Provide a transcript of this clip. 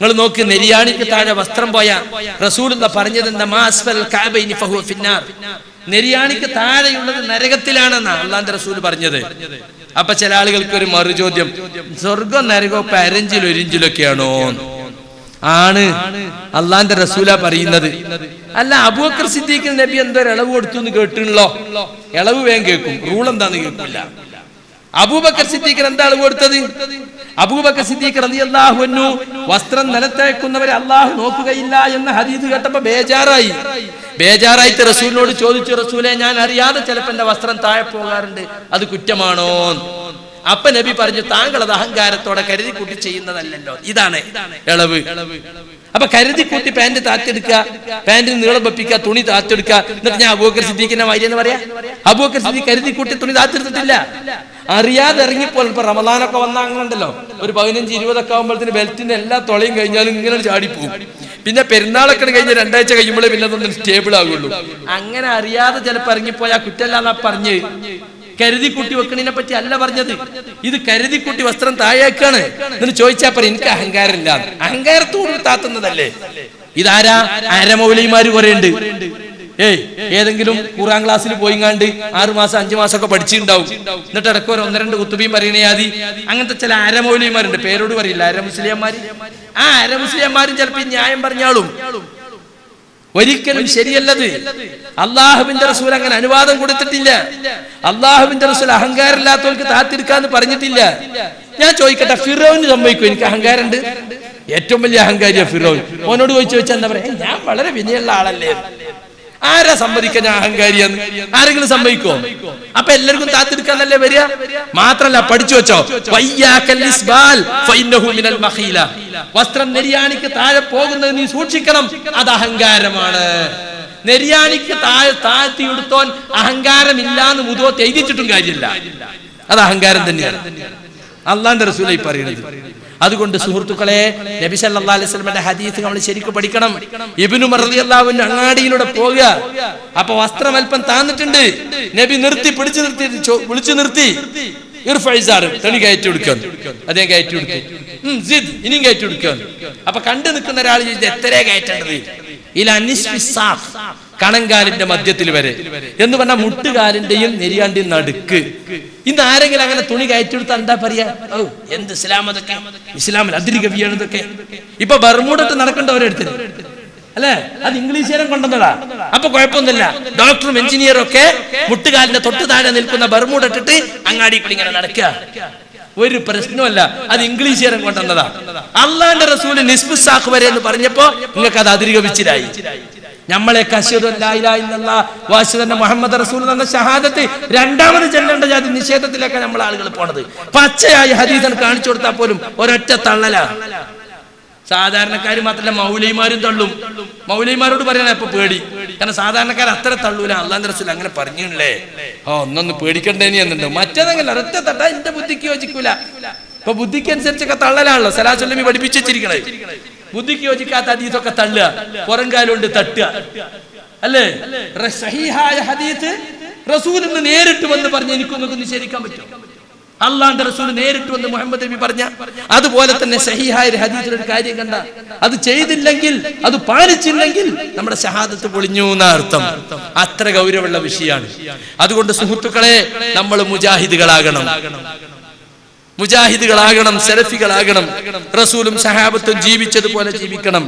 നിങ്ങൾ നോക്ക് നെരിയാണിക്ക് താഴെ വസ്ത്രം പോയ റസൂൽ പറഞ്ഞത് നെരിയാണിക്ക് താഴെയുള്ളത് നരകത്തിലാണെന്നാ അള്ളാന്റെ റസൂൽ പറഞ്ഞത്. അപ്പൊ ചില ആളുകൾക്ക് ഒരു മറുചോദ്യം സ്വർഗം നരകോ ഇപ്പൊ അരഞ്ചിലും ഒരിഞ്ചിലൊക്കെയാണോ ആണ് അള്ളാന്റെ റസൂല പറയുന്നത്. അല്ല അബൂബക്കർ സിദ്ദീഖ് നബി എന്തോ ഇളവ് കൊടുത്തു എന്ന് കേട്ടിട്ടുള്ളോ ഇളവ് വേഗം കേൾക്കും റൂൾ എന്താന്ന് കേൾക്കില്ല. അബൂബക്കർ സിദ്ദീഖ് എന്താണ് കൊടുത്തത്? അബൂബക്കർ സിദ്ദീഖ് അലി അൻഹു വസ്ത്രം നിലത്തേക്കുന്നവരെ അള്ളാഹു നോക്കുകയില്ല എന്ന ഹദീസ് കേട്ടപ്പോ ബേജാറായി. ബേജാറായിട്ട് റസൂലിനോട് ചോദിച്ചു റസൂലെ ഞാൻ അറിയാതെ ചിലപ്പോ എന്റെ വസ്ത്രം താഴെ പോകാറുണ്ട്. അത് കുറ്റമാണോ? അപ്പ നബി പറഞ്ഞു താങ്കൾ അത് അഹങ്കാരത്തോടെ കരുതി കൂട്ടി ചെയ്യുന്നതല്ലല്ലോ. ഇതാണ് ഇളവ്. അപ്പൊ കരുതി കൂട്ടി പാന്റ് താത്തെടുക്കുക പാന്റിന് നീളം വെപ്പിക്കുക തുണി താത്തെടുക്കുക. എന്നിട്ട് ഞാൻ അബൂക്കർ സിദ്ദീഖിന്റെ വൈദ്യ എന്ന് പറയാ അബൂക്കർ സിദ്ദീഖ് കരുതി കൂട്ടി തുണി താത്തെടുത്തിട്ടില്ല. അറിയാതെ ഇറങ്ങിപ്പോൾ ഇപ്പൊ റമദാനൊക്കെ വന്ന അങ്ങനെ ഉണ്ടല്ലോ ഒരു പതിനഞ്ച് ഇരുപതൊക്കെ ആകുമ്പോഴത്തേന് ബെൽറ്റിന്റെ എല്ലാ തുളയും കഴിഞ്ഞാലും ഇങ്ങനെ ചാടിപ്പോകും പിന്നെ പെരുന്നാളൊക്കെ കഴിഞ്ഞ് രണ്ടാഴ്ച കഴിയുമ്പോഴേ പിന്നെ അതൊന്നും സ്റ്റേബിൾ ആകുള്ളൂ അങ്ങനെ അറിയാതെ ചിലപ്പോ ഇറങ്ങിപ്പോയാ കുറ്റല്ലാന്ന പറഞ്ഞ് കരുതി കൂട്ടി വെക്കണതിനെ പറ്റി അല്ല പറഞ്ഞത്. ഇത് കരുതി കൂട്ടി വസ്ത്രം താഴേക്കാണ്. എന്ന് ചോദിച്ചാ പറ എനിക്ക് അഹങ്കാരമില്ല. അഹങ്കാരത്തോട് താത്തുന്നതല്ലേ. ഇതാരാ? അരമൗലിമാര് കുറേ ഉണ്ട് ഏയ് ഏതെങ്കിലും ഖുറാൻ ക്ലാസ്സിൽ പോയിങ്ങാണ്ട് ആറു മാസം അഞ്ചു മാസം ഒക്കെ പഠിച്ചിട്ടുണ്ടാവും. എന്നിട്ട് ഇടയ്ക്ക് ഒരു ഒന്ന് രണ്ട് കുത്തുബിയും പറയണയാതി അങ്ങനത്തെ ചില അരമൗലിമാരുണ്ട്. പേരോട് പറയില്ല അരമുസ്ലിയന്മാര്. ആ അരമുസ്ലിയന്മാരും ചിലപ്പോ ചിലപ്പോൾ ന്യായം പറഞ്ഞാളും. ഒരിക്കലും ശരിയല്ലത്. അള്ളാഹുവിന്റെ റസൂൽ അങ്ങനെ അനുവാദം കൊടുത്തിട്ടില്ല. അള്ളാഹുവിന്റെ റസൂൽ അഹങ്കാരമില്ലാത്തവർക്ക് താത്തിരിക്കാന്ന് പറഞ്ഞിട്ടില്ല. ഞാൻ ചോദിക്കട്ടെ ഫിറോവിന് സമ്മതിക്കും എനിക്ക് അഹങ്കാരമുണ്ട്. ഏറ്റവും വലിയ അഹങ്കാരിയ ഫിറോൻ. ഓനോട് ചോദിച്ചു വെച്ചാൽ എന്താ പറയാ? ഞാൻ വളരെ വിനയുള്ള ആളല്ലേ. ആരാ സമ്മതിക്കാൻ ഞാൻ ആരെങ്കിലും സമ്മതിക്കോ അപ്പൊ എല്ലാവർക്കും താത്തിരിക്കാന്നല്ലേ വരിക? മാത്രല്ല പഠിച്ചു വെച്ചോ. വസ്ത്രം നെരിയാണിക്ക് താഴെ പോകുന്നത് നീ സൂക്ഷിക്കണം. അത് അഹങ്കാരമാണ്. നെരിയാണിക്ക് താഴെ താഴ്ത്തി എടുത്തോൻ അഹങ്കാരമില്ലാന്ന് മുതോത്ത് എഴുതിച്ചിട്ടും കാര്യമില്ല. അത് അഹങ്കാരം തന്നെയാണ്. അള്ളാന്റെ റസൂലായി പറയുന്നത്. അതുകൊണ്ട് സുഹൃത്തുക്കളെ നബി സല്ലല്ലാഹു അലൈഹി ഹദീസ് നമ്മൾ ശരിക്കും പഠിക്കണം. ഇബ്നു റളിയല്ലാഹുവിന്റെ അങ്ങാടിയിലൂടെ പോവുക. അപ്പൊ വസ്ത്രം അല്പം താന്നിട്ടുണ്ട്. നബി നിർത്തി പിടിച്ചു നിർത്തി വിളിച്ചു നിർത്തി. തണി കയറ്റി കൊടുക്കാൻ അദ്ദേഹം കയറ്റി കൊടുത്തു ഇനിയും കയറ്റി കൊടുക്കാൻ അപ്പൊ കണ്ടു നിൽക്കുന്ന ഒരാൾ ചോദിച്ചത് എത്രയാ കയറ്റേണ്ടത്? അനിസ് കണങ്കാലിന്റെ മധ്യത്തിൽ വരെ. എന്ന് പറഞ്ഞാൽ മുട്ടുകാലിന്റെയും നെരിയാണ്ടിയും നടുക്ക്. ഇന്ന് ആരെങ്കിലും അങ്ങനെ തുണി കയറ്റിയെടുത്താൽ എന്താ പറയാ? ഓ എന്ത് ഇസ്ലാം അതൊക്കെ? ഇസ്ലാമിൽ അതിരി കവിയാണ് ഇതൊക്കെ. ഇപ്പൊ ബർമൂടത്ത് നടക്കേണ്ടവരെടുത്ത് അല്ലെ? അത് ഇംഗ്ലീഷുകാരൻ കൊണ്ടുവന്നതാ. അപ്പൊ കുഴപ്പമൊന്നുമില്ല. ഡോക്ടറും എഞ്ചിനീയറും ഒക്കെ മുട്ടുകാലിന്റെ തൊട്ട് താഴെ നിൽക്കുന്ന ബർമൂട ഇട്ടിട്ട് അങ്ങാടി കൂടി ഇങ്ങനെ നടക്കുക. ഒരു പ്രശ്നമല്ല അത് ഇംഗ്ലീഷുകാരൻ കൊണ്ടുവന്നതാ. അള്ളാന്റെ റസൂൽ നിസ്ബു സാഖ് വരെ എന്ന് പറഞ്ഞപ്പോ നിങ്ങൾക്ക് അത് അതിരികവിച്ചിലായി നമ്മളെ മുഹമ്മദ് റസൂൽ എന്ന ഷഹാദത്ത് രണ്ടാമത് ചെല്ലേണ്ട ജാതി നിഷേധത്തിലേക്ക് നമ്മൾ ആളുകൾ പോണത്. പച്ചയായി ഹദീസൻ കാണിച്ചു കൊടുത്താൽ പോലും ഒരൊറ്റ തള്ളല. സാധാരണക്കാർ മാത്രമല്ല മൗലിമാരും തള്ളും. മൗലിമാരോട് പറയണ ഇപ്പൊ പേടി. കാരണം സാധാരണക്കാർ അത്ര തള്ളൂല. അള്ളാന്റെ റസൂൽ അങ്ങനെ പറഞ്ഞില്ലേ ഓ ഒന്നൊന്ന് പേടിക്കണ്ടേനി എന്നുണ്ട്. മറ്റേതെങ്കിലും ഒരൊറ്റ തട്ട എന്റെ ബുദ്ധിക്ക് യോജിക്കൂല. ഇപ്പൊ ബുദ്ധിക്ക് അനുസരിച്ചൊക്കെ തള്ളലാണല്ലോ. സലാസുല്ലമി പഠിപ്പിച്ചു വെച്ചിരിക്കണേ ബുദ്ധിക്ക് യോജിക്കാത്ത ഹദീസൊക്കെ തള്ളുക. പുറം കാലുകൊണ്ട് തട്ടുക. അല്ലേ? സഹിഹായ ഹദീസ് റസൂൽ ഇന്ന് നേരിട്ട് വന്ന് പറഞ്ഞ് എനിക്കൊന്നും നിഷേധിക്കാൻ പറ്റും അള്ളാന്റെ റസൂൽ നേരിട്ട് വന്ന് മുഹമ്മദ് നബി പറഞ്ഞ അതുപോലെ തന്നെ സഹിഹായ ഒരു കാര്യം കണ്ട. അത് ചെയ്തില്ലെങ്കിൽ അത് പാലിച്ചില്ലെങ്കിൽ നമ്മുടെ ഷഹാദത്ത് പൊളിഞ്ഞു എന്ന അർത്ഥം. അത്ര ഗൗരവമുള്ള വിഷയമാണ്. അതുകൊണ്ട് സുഹൃത്തുക്കളെ നമ്മൾ മുജാഹിദുകളാകണം. മുജാഹിദുകളാകണം സെലഫികളാകണം റസൂലും സഹാബത്തും ജീവിച്ചതുപോലെ ജീവിക്കണം.